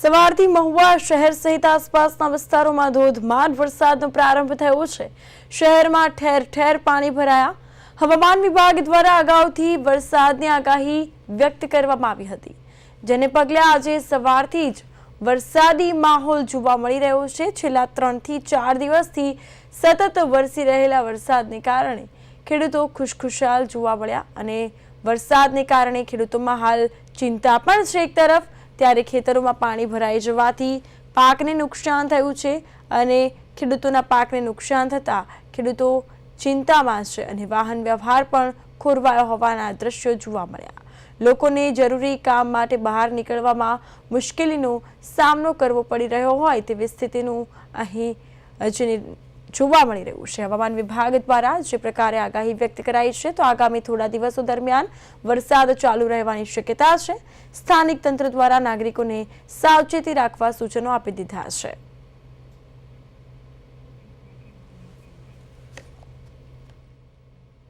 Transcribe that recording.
સવારથી મહુવા શહેર સહિત આસપાસના વિસ્તારોમાં ધોધમાર વરસાદનો પ્રારંભ થયો છે. શહેરમાં ઠેર ઠેર પાણી ભરાયા. હવામાન વિભાગ દ્વારા અગાઉથી વરસાદની આગાહી વ્યક્ત કરવામાં આવી હતી. જેને પગલે આજે સવારથી જ વરસાદી માહોલ જોવા મળી રહ્યો છે. છેલ્લા ત્રણથી ચાર દિવસથી સતત વરસી રહેલા વરસાદને કારણે ખેડૂતો ખુશખુશાલ જોવા મળ્યા અને વરસાદને કારણે ખેડૂતોમાં હાલ ચિંતા પણ છે એક તરફ. ત્યારે ખેતરોમાં પાણી ભરાઈ જવાથી પાકને નુકસાન થયું છે અને ખેડૂતોના પાકને નુકસાન થતાં ખેડૂતો ચિંતામાં છે અને વાહન વ્યવહાર પણ ખોરવાયો હોવાના દ્રશ્યો જોવા મળ્યા. લોકોને જરૂરી કામ માટે બહાર નીકળવામાં મુશ્કેલીનો સામનો કરવો પડી રહ્યો હોય તેવી સ્થિતિનું અહીં જેની જોવા મળી રહ્યું છે. હવામાન વિભાગ દ્વારા જે પ્રકારે આગાહી વ્યક્ત કરાઈ છે, તો આગામી થોડા દિવસો દરમિયાન વરસાદ ચાલુ રહેવાની શક્યતા છે. સ્થાનિક તંત્ર દ્વારા નાગરિકોને સાવચેતી રાખવા સૂચનો આપી દીધા છે.